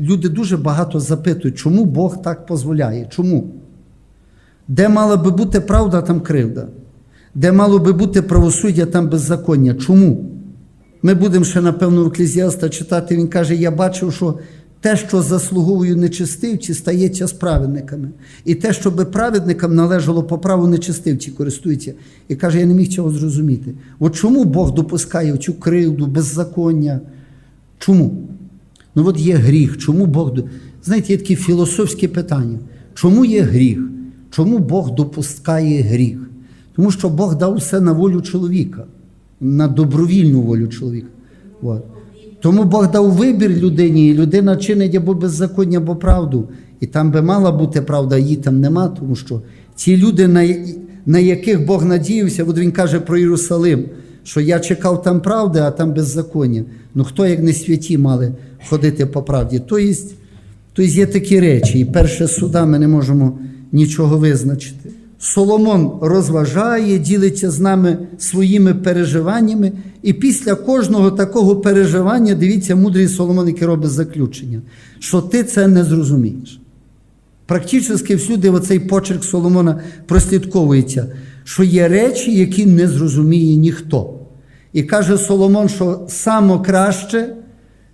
люди дуже багато запитують, чому Бог так дозволяє? Чому? Де мала би бути правда, там кривда. Де мало би бути правосуддя, там беззаконня. Чому? Ми будемо ще, напевно, в Еклезіаста читати, він каже: Я бачив, що те, що заслуговує нечистивці, стається з праведниками. І те, що би праведникам належало по праву нечистивці, користуються. І каже, я не міг цього зрозуміти. От чому Бог допускає цю кривду, беззаконня? Чому? Ну от є гріх. Чому Бог. Знаєте, є такі філософські питання. Чому є гріх? Чому Бог допускає гріх? Тому що Бог дав все на волю чоловіка, на добровільну волю чоловіка. От. Тому Бог дав вибір людині, і людина чинить або беззаконня, або правду. І там би мала бути правда, її там нема, тому що ці люди, на, на яких Бог надіявся, от він каже про Єрусалим, що я чекав там правди, а там беззаконня. Ну хто, як не святі, мали ходити по правді? Тобто, тобто є такі речі, і перше суда ми не можемо нічого визначити. Соломон розважає, ділиться з нами своїми переживаннями, і після кожного такого переживання, дивіться, мудрий Соломон, який робить заключення, що ти це не зрозумієш. Практично всюди оцей почерк Соломона прослідковується, що є речі, які не зрозуміє ніхто. І каже Соломон, що саме краще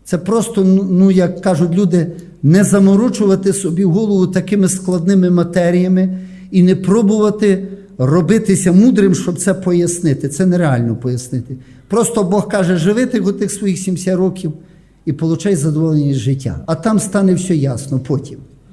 це просто, ну, ну, як кажуть люди, не заморочувати собі голову такими складними матеріями і не пробувати робитися мудрим, щоб це пояснити. Це нереально пояснити. Просто Бог каже, живи ти тих своїх 70 років і получай задоволення життя. А там стане все ясно потім.